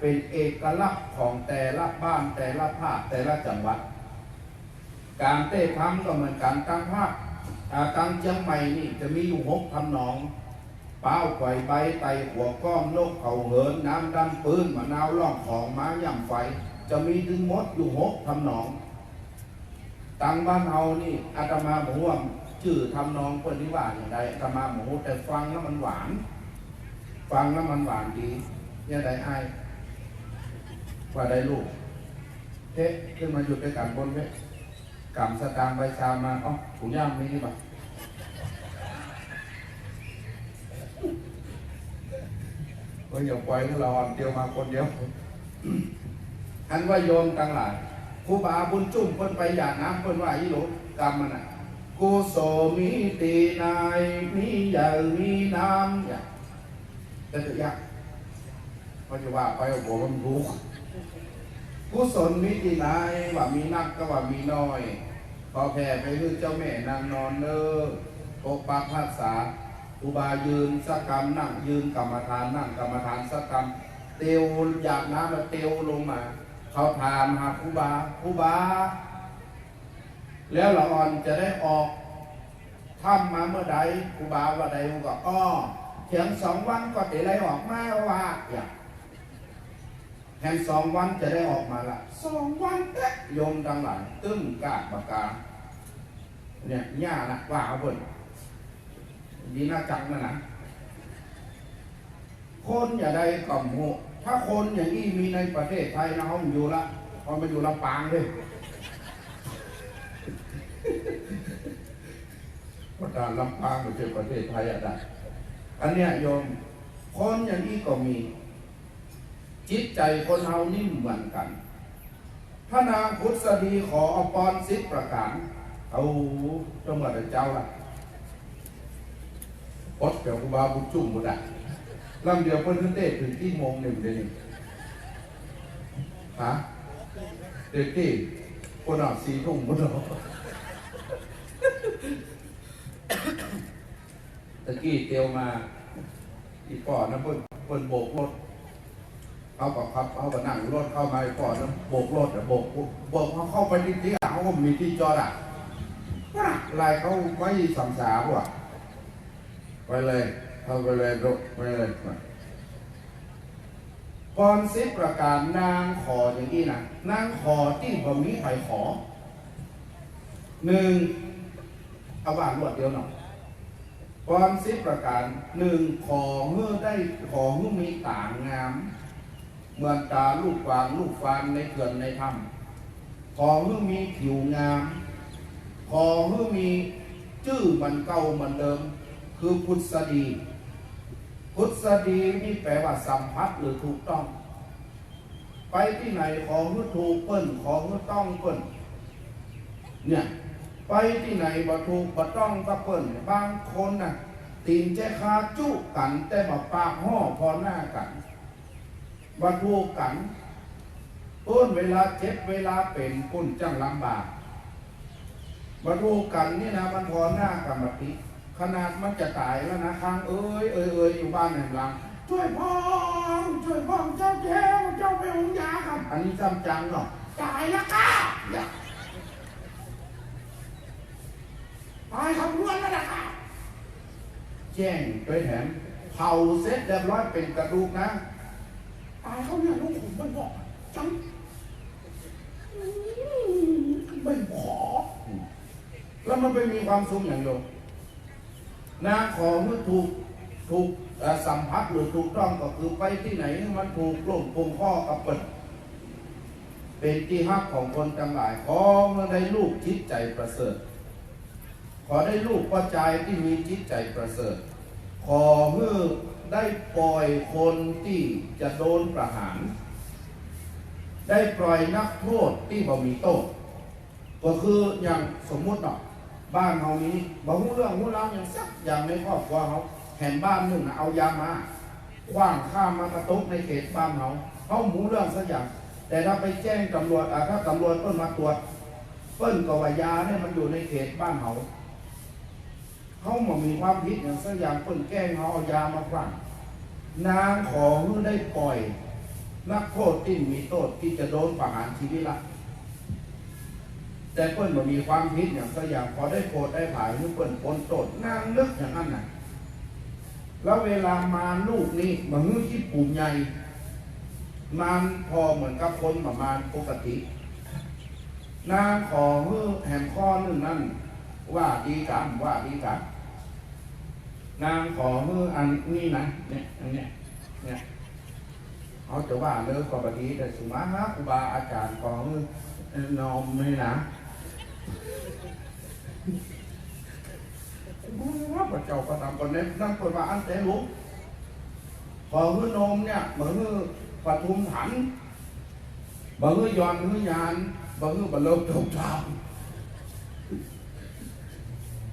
เป็นเอกลักษณ์ของแต่ละบ้านแต่ละภาคแต่ละจังหวัด การเต้คำก็เหมือนกันกลางภาคอ่ากลางเชียงใหม่นี่จะมีอยู่หกทำนองเป้าไข่ใบไตหัวก้อมโลกเขาเหินน้ำดำปืนมะนาวล่องของม้าย่ำไฟ จะมีถึงมดอยู่หกทำนองตังบ้านเฮานี่อาตมาบอกว่าชื่อทำนองคนที่ว่าอย่างไรอาตมาบอกแต่ฟังแล้วมันหวาน ฟังแล้วมันหวานดีเนี่ยได้ไอ้ ว่าได้ลูกเฮ้ขึ้นมาหยุดด้วยกันบนเว้ยกำสตางค์ใบชามาอ๋อถุงย่ามมีนี่ปะก็อย่าปล่อยให้เราอ่อนเดียวมาคนเดียว อันว่าโยมต่างหลายครูบาบุญจุ่มเพิ่นไปหยาดน้ำเพิ่นว่าอีหลูกรรมมันน่ะกุโสมีตีนายมีใหญ่มีน้ำอย่าแต่ตัวยักษ์เขาจะว่าไปโอ้โหมันรู้ กุศลมีตีนายว่ามีนักก็ว่ามีน้อยพอแผ่ไปคือเจ้าแม่นางนอนเนอปกปักภาษาครูบายืนสักกรรมนั่งยืนกรรมฐานนั่งกรรมฐานสักกรรมเตียวหยาดน้ำแล้วเตียวลงมา เขาถามหาครูบาครูบา แล้วละอ่อนจะได้ออกถ้ำมาเมื่อใดครูบาว่าใดก็อ้อเถียงสองวันก็จะได้ออกมาว่าอยาง แห่งสองวันจะได้ออกมาละสองวันเอ๊ะโยมดังหลังตึ้งกากปากกา เนี่ยย่านะว่าเอาเพิ่นดีน่าจังนะนะคนอย่าได้กล่อมหูถ้าคนอย่างนี้มีในประเทศไทยนะเขาอยู่ละพอมาอยู่ลำปางเลยประธานลำปางไม่ใช่ประเทศไทยอะนะอันเนี้ยโยม คนอย่างนี้ก็มี จิตใจคนเฮานิ่มเหมือนกันพระนางพุทธดีขออปรสิบประการเอาจังหวัดเจ้าละปดเกี่ยวกับบาบุญจุ่มหมดอะลำเดียวเพิ่นขึ้นเต้ถึงที่โมงหนึ่งเดี๋ยวนี้ฮะเด็กที่คนออกสีทุ่มหมดแล้วตะกี้เตียวมา อีก่อนนะเพิ่นเพิ่นโบกรถ เขาก็ขับเขาก็นั่งรถเข้ามาอีก่อนนะโบกรถอะโบกโบกเขาเข้าไปที่ที่เขาก็มีที่จอดอะลายเขาไว้สามสาวอะไปเลยเข้าไปเลยลุกไปเลยพรสิบประการนางขออย่างนี้นะนางขอที่บ่มีใครขอหนึ่งเอาบ้านรวดเดียวหน่อยพรสิบประการหนึ่งขอเมื่อได้ขอเมื่อมีต่างงาม เมือนตาลูกฟางลูกฟานในเขื่อนในถ้ำขอเมื่อมีผิวงาม ขอเมื่อมีชื่อมันเก่ามันเดิม คือพุทธดีพุทธดีนี่แปลว่าสัมผัสหรือถูกต้อง ไปที่ไหนขอให้ถูกเปิ้นขอให้ต้องเปิ้นเนี่ยไปที่ไหนบ่ถูกบ่ต้องก็เปิ้นบางคนน่ะตีนแจคาจุกันแต่บ่ปากห่อพอหน้ากัน บ่ถูกกันเปิ้นเวลาเจ็บเวลาเป็นปุ้นจังลำบากบ่ถูกันนี่นะมันพอหน้ากันมติขนาดมันจะตายแล้วนะค้างเอ้ยเอ้ยเอ้ยอยู่บ้านแห่งหลัง ช่วยพ่องช่วยพ่องเจ้าแก้วเจ้าไปองยาครับ อันนี้จำจังเนาะตายแล้วค่ะตายคำนวณแล้วนะคะแจ้งไปแถมเผาเสร็จเรียบร้อยเป็นกระดูกนะ ตายเขาเนี่ยลูกผมมันบอกจังไม่ขอ แล้วมันไปมีความสุขอย่างเดียวนะขอเมื่อถูกถูกสัมผัสหรือถูกต้องก็คือไปที่ไหนมันถูกลงปงข้อกับเปิดเป็นที่ฮักของคนทั้งหลายขอเมื่อได้ลูกจิตใจประเสริฐ ขอได้ลูกปัจจัยที่มีจิตใจประเสริฐ ขอเมื่อ ได้ปล่อยคนที่จะโดนประหาร ได้ปล่อยนักโทษที่บ่มีโทษก็คืออย่างสมมุติเนาะบ้านเขานี้บ่ฮู้เรื่องฮู้ราวอย่างสักอย่างในครอบครัวเขาแห่งบ้านหนึ่งน่ะเอายามาคว้างข้ามมามาตกในเขตบ้านเขาเขาหมูเรื่องสักอย่าง แต่ถ้าไปแจ้งตำรวจอะถ้าตำรวจเปิ้นมาตรวจเปิ้นก็ว่ายาเนี่ยมันอยู่ในเขตบ้านเขา เขาบ่มีความผิดอย่างสักอย่างเปิ้นแกล้งเขาเอายามาคว้างนางของได้ปล่อย นักโทษที่มีโทษที่จะโดนประหารชีวิตละแต่เปิ้นบ่มีความคิดอย่างสักอย่างพอได้โพดได้ผ่ายหรือเปิ้นปนโทษนางนึกอย่างนั้นน่ะแล้วเวลามาลูกนี่มาฮื้อที่ปุ่มใหญ่มันพอเหมือนกับคนประมาณปกติ นางขอฮื้อแหมข้อนึงนั่น ว่าดีกรรมว่าดีกรรมนางขอฮื้ออันนี้นะเนี่ยอันเนี้ยเนี่ยเขาจะว่าเลิกก็บดีแต่สุมาฮะครูบาอาจารย์ขอฮื้อนอมไม่นะว่าพระเจ้าก็ทำคนนี้นั่งคนว่าอันแต่ลุกขอฮื้อนมเนี่ยเหมือนฮื้อปทุมถันบางฮื้อยอนฮื้อยานบางฮื้อบะเลิกจงทาง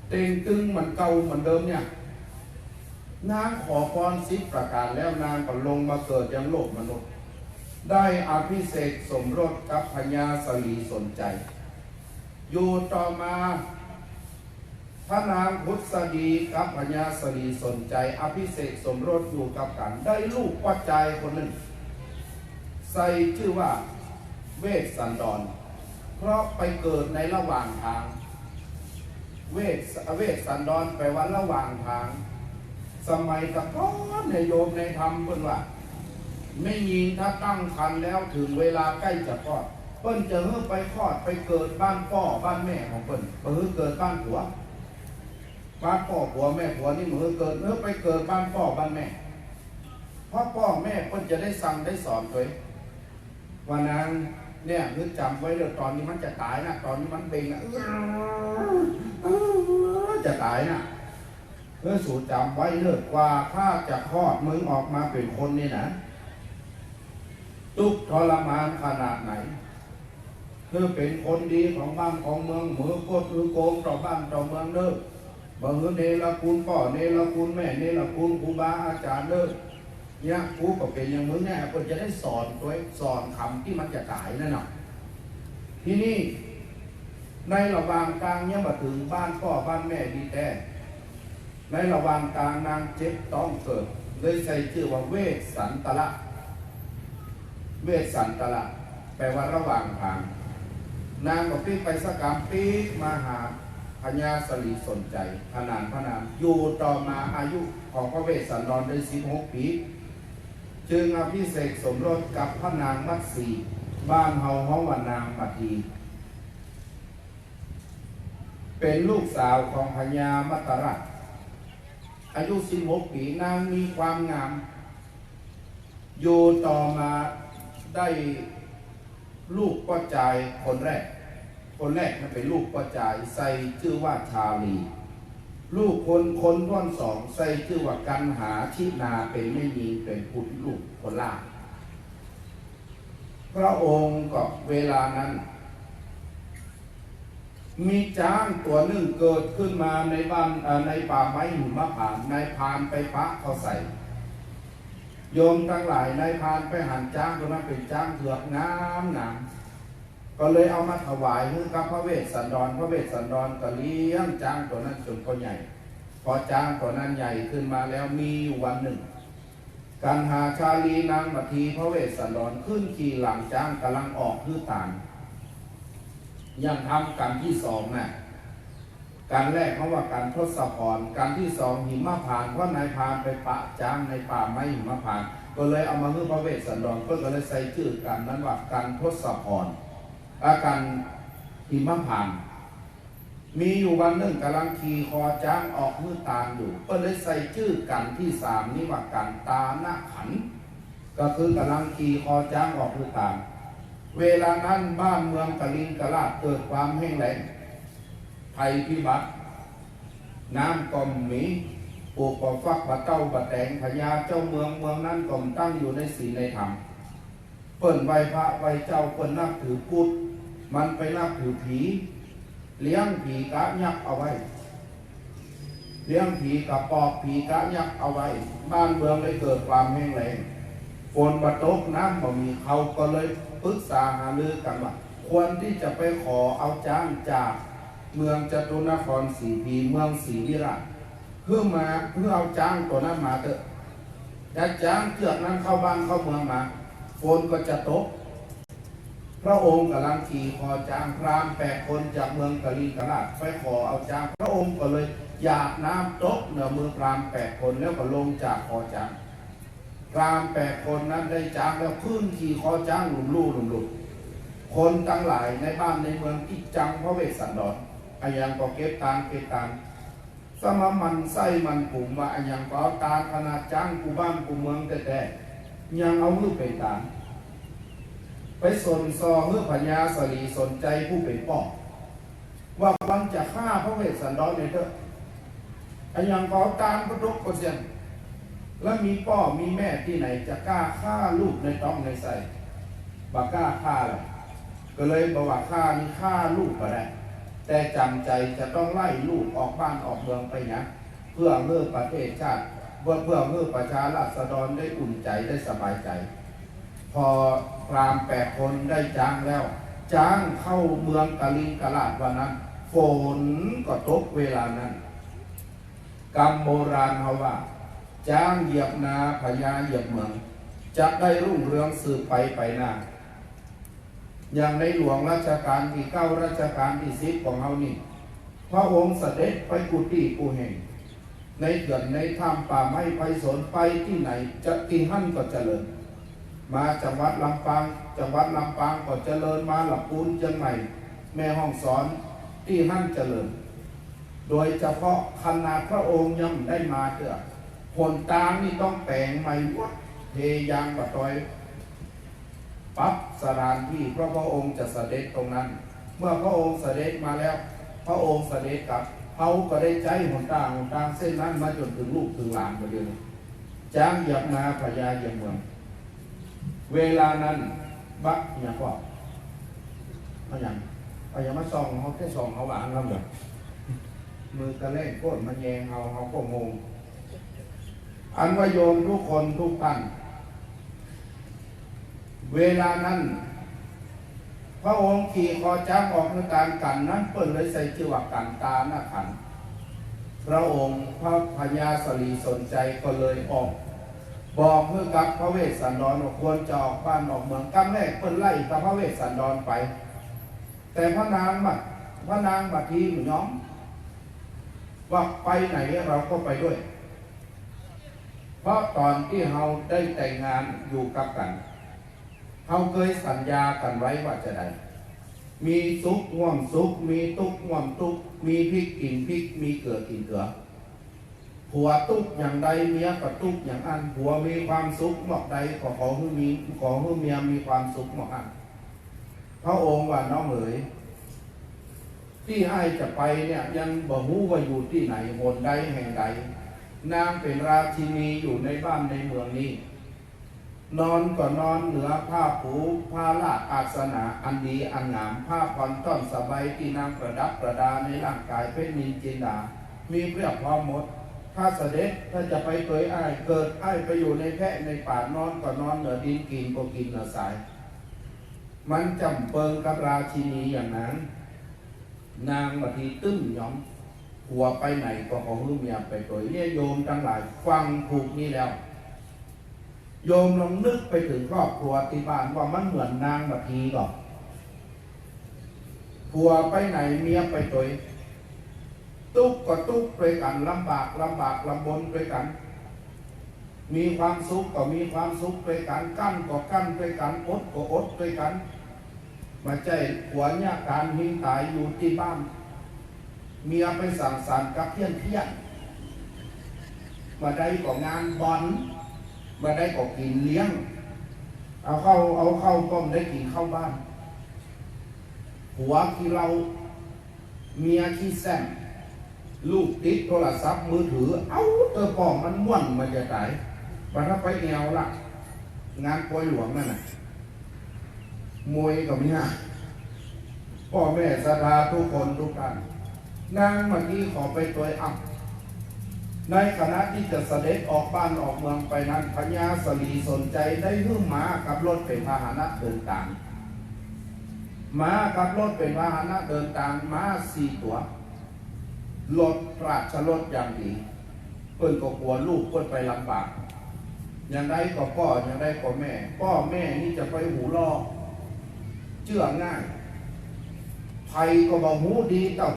เต็งตึงเหมือนเก่าเหมือนเดิมเนี่ย นางขอพรสิบประการแล้วนางก็ลงมาเกิดยังโลกมนุษย์ ได้อภิเษกสมรสกับพญาสลีสนใจ อยู่ต่อมาพระนางพุทธดีกับพญาสลีสนใจ อภิเษกสมรสอยู่กับกัน ได้ลูกปัจจัยคนหนึ่ง ใส่ชื่อว่าเวสสันดร เพราะไปเกิดในระหว่างทาง เวสเวสสันดรแปว่าระหว่างทาง สมัยตะก้อนในโยมในธรรมเพิ่นว่า ไม่ยิงถ้าตั้งคันแล้วถึงเวลาใกล้จะคลอด เพิ่นจะเฮ้ไปคลอดไปเกิดบ้านพ่อบ้านแม่ของเพิ่นเพิ่นเกิดบ้านผัวบ้านพ่อผัวแม่ผัวนี่เมือเกิดเฮ้ไปเกิดบ้านพ่อบ้านแม่พราะพ่อแม่เพิ่นจะได้สั่งได้สอนตัววันนั้น เนี่ยนึกจำไว้เลยวตอนนี้มันจะตายนะตอนนี้มันเบ่งนะจะตายนะเพื่อสูตรจำไว้เลยว่าถ้าจะคลอดมึงออกมาเป็นคนนี่นะทุกทรมานขนาดไหนเพื่อเป็นคนดีของบ้านของเมืองมือโคตรมือโกงต่อบ้านต่อเมืองเด้อบางเนรคุณพ่อเนรคุณแม่เนรคุณครูบาอาจารย์เด้อ เนี่ยครูก็เป็นอย่างมึงเนี่ยก็จะได้สอนตัวสอนคำที่มันจะตายนั่นน่ะที่นี่ในระหว่างกลางเนี่ยมาถึงบ้านพ่อบ้านแม่ดีแต่ในระหว่างกลางนางเจ็บต้องเกิดเลยใส่ชื่อว่าเวสสันตละเวสสันตละแปลว่าระหว่างทาง นางก็ปีไปสกกรรมปีมาหาพญาสลีสนใจ ขนานพนามอยู่ต่อมาอายุของพระเวสสันดรได้สิบหกปี จึงอภิเษกสมรสกับพระนางมัตสีบ้านเฮาห้องวันนางมัที เป็นลูกสาวของพญามัตตรัตอายุสิบหกปีนางมีความงาม อยู่ต่อมาได้ลูกป้อจายคนแรก คนแรกมันเป็นลูกป้อจายใส่ชื่อว่าชาลี ลูกคนคนท่อนสองใส่ชื่อว่ากันหาชินาเป็นไม่ยิงเป็นพุทธลูกคนล่างพระองค์ก็เวลานั้น มีจ้างตัวหนึ่งเกิดขึ้นมาในบ้านในป่าไม้หิมะผานนายพานไปปะเขาใส่ โยมทั้งหลายนายพานไปหันจ้างตัวนั้นเป็นจ้างเถือกงามงาม ก็เลยเอามาถวายให้กับพระเวสสันดร พระเวสสันดรก็เลี้ยงจ้างตัวนั้นจนเขาใหญ่ พอจ้างตัวนั้นใหญ่ขึ้นมาแล้วมีวันหนึ่งการหาชาลีนางมาทีพระเวสสันดรขึ้นขี่หลังจ้างกำลังออกคือตานยังทำกันที่สองน่ะการแรกเขาว่าการทศพรการที่สองหิมะผ่านเพราะนายพานไปปะจ้างในป่าไม้หิมะผ่าน ก็เลยเอามาเพื่อพระเวสสันดรก็เลยใส่ชื่อกันนั้นว่าการทศพร อาการหิมะผ่านมีอยู่วันหนึ่งกำลังขี่คอจ้างออกมือตามอยู่ ก็เลยใส่ชื่อกันที่สามนี้ว่ากันตาหน้าขัน ก็คือกำลังขี่คอจ้างออกมือตาม เวลานั้นบ้านเมืองกะลิงกะลาดเกิดความแห้งแล้งภัยพิบัติ น้ำก็มีปลูกปอฟักปะเต้าปะแตงพญาเจ้าเมืองเมืองนั้นก็ตั้งอยู่ในศีลในธรรมเปิ้นไหวพระไหวเจ้าเปิ้นนับถือพุทธ มันไปนับถือผี เลี้ยงผีกะยักษ์เอาไว้ เลี้ยงผีกับปอบผีกะยักษ์เอาไว้ บ้านเมืองเลยเกิดความแห้งแล้งฝนบะตกน้ำบ่มีเขาก็เลยปรึกษาหารือกันว่าควรที่จะไปขอเอาจ้างจากเมืองจตุนครศรีพีเมืองศรีวิราชเพื่อมาเพื่อเอาจ้างตัวนั้นมาเถอะจะจ้างเชือกนั้นเข้าบ้านเข้าเมืองมาฝนก็จะตก ระองค์กำลังขี่คอจางพรามแปดคนจากเมืองกะลีกะลาดไปขอเอาจาง พระองค์ก็เลยอยากน้ำตกเหนือมือพรามแปดคนแล้วก็ลงจากคอจางพรามแปดคนนั้นได้จางแล้วขึ้นขี่คอจางหลุมลู่หลุมลุคนทั้งหลายในบ้านในเมืองที่จังพระเวสสันดรอายังก็เก็บตางเก็บตางสมมันไส้มันผุมว่าอายังก็เอตาขนาดจ้างกูบ้านกูเมืองแต่แต่ยังเอามือไปตาม ไปสนซอเมื่อพญาสลีสนใจผู้เป็นป้อว่าวันจะฆ่าพระเวสสันดรเนี่ยเถอะไอ้ยังก็ตามกระดกกระเสียนแล้วมีป้อมีแม่ที่ไหนจะกล้าฆ่าลูกในต้องในใส่บากล้าฆ่าเลยก็เลยบอกว่าฆ่านี่ฆ่าลูกก็ได้ แต่จำใจจะต้องไล่ลูกออกบ้านออกเมืองไปนะเพื่อเมื่อประเทศชาติเพื่อเพื่อเมื่อประชาราษฎรได้อุ่นใจได้สบายใจ พอ พรามแปดคนได้จ้างแล้ว จ้างเข้าเมืองกะลิงกะลาดวันนั้น ฝนก็ตกเวลานั้นกรรมโบราณเขาว่า จ้างเหยียบนาพญาเหยียบเมืองจะได้รุ่งเรืองสืบไปไปหน้าอย่างในหลวงรัชกาลที่เก้ารัชกาลที่สิบของเรานี่พระองค์เสด็จไปกุฏิกูแห่งในเขื่อนในถ้ำป่าไม้ไพศาลไปที่ไหนจะที่หั่นก็เจริญ มาจังหวัดลำปาง จังหวัดลำปางก็เจริญมาหลับปูนเชียงใหม่ แม่ห้องสอนที่หั่นเจริญ โดยเฉพาะขนาดพระองค์ยังได้มาเถอะผลตามนี่ต้องแต่งใหม่วัดเทยางบะตอยปรับสถานที่เพราะพระองค์จะเสด็จตรงนั้น เมื่อพระองค์เสด็จมาแล้ว พระองค์เสด็จกลับเขาก็ได้ใจหนทางหนทางเส้นนั้นมาจนถึงลูกถึงหลานมาเดียวนี้จ้างเหยียบนาพญาเหยียบเมือง เวลานั้น บักอย่างก็เอาอย่างเอาอย่างมาส่องเขาแค่ส่องเขาหวานเขาแบบมือกระเล่งก้นมันแยงเขาเขาก็งงอันว่าโยมทุกคนทุกท่านเวลานั้น พระองค์ขี่คอจ้าออกในการกันนั้นเปิ้นเลยใส่ชื่อว่ากันตาหน้าขัน พระองค์พระพญาสลีสนใจก็เลยออก บอกเพื่อกับพระเวสสันดรควรจะออกบ้านออกเมืองกำแรกเปิ้นไล่กับพระเวสสันดรไป แต่พระนางบัดพระนางบัดทีมน้อมว่าไปไหนเราก็ไปด้วย เพราะตอนที่เราได้แต่งงานอยู่กับกันเขาเคยสัญญากันไว้ว่าจะได้มีซุกง่วมซุก มีตุกง่วมตุก มีพริกกินพริก มีเกลือกินเกลือ ผัวตุกอย่างใดเมียก็ตุกอย่างอันผัวมีความสุขหมอกใดก็ขอให้มีขอให้เมียมีความสุขหมอกอันพระองค์ว่าน้องเอ๋ยที่ให้จะไปเนี่ยยังบ่ฮู้ว่าอยู่ที่ไหนหนใดแห่งใด นางเป็นราชินีอยู่ในบ้านในเมืองนี้ นอนก็นอนเหนือผ้าผูผ้าลาดอาสนะอันดีอันงามผ้าผ่อนต้อนสบายที่นางประดับประดาในร่างกายเป็นนินจินดา มีเปรียพร้อมหมด ถ้าเสด็จถ้าจะไปเคยอ้ายเกิดอ้ายไปอยู่ในแพะในป่านอนก็นอนเหนือดินกินก็กินเหนือสาย มันจำเปิงกับราชินีอย่างนั้น นางบาทีตึ้มหยอมหัวไปไหนก็ของลูกเมียไปตัวเนี่ยโยมทั้งหลายฟังถูกนี่แล้ว โยมลองนึกไปถึงครอบครัวที่บ้านว่ามันเหมือนนางบาทีก่อนผัวไปไหนเมียไปตัว ตุกก็ตุกไปกันลำบากลำบากลำบนไปกัน มีความสุขก็มีความสุขไปกันกั้นก็กั้นไปกันอดก็อดไปกันมาใจหัวเนี่ยการหิงตายอยู่ที่บ้านเมียไปสั่งสรรกับเพี้ยนเพี้ยนมาได้ก็งานบอลมาได้ก็กินเลี้ยง เอาเข้าเอาเข้าต้มได้กินเข้าบ้าน หัวที่เราเมียที่แซม ลูกติดโทรศัพท์มือถือ เอาเตอปองมันม่วนมันจะตายมันถ้าไปแนวละงานปอยหลวงนั่นน่ะมวยก็มีฮะพ่อแม่สถาทุกคนทุกท่านนางเมื่อกี้ขอไปตัวอับในคณะที่จะเสด็จออกบ้านออกเมืองไปนั้นพญาสลีสนใจได้หึ่มม้ากับรถเป็นพาหนะเดินทางม้ากับรถเป็นพาหนะเดินทางม้าสี่ตัว รถราชรถอย่างดีเพื่อนก็กลัวลูกเพื่อนไปลำบากอย่างไรก็พ่ออย่างไรก็แม่พ่อแม่นี่จะไปหูลอกเชื่อง่ายภัยก็บอกหูดีต่อ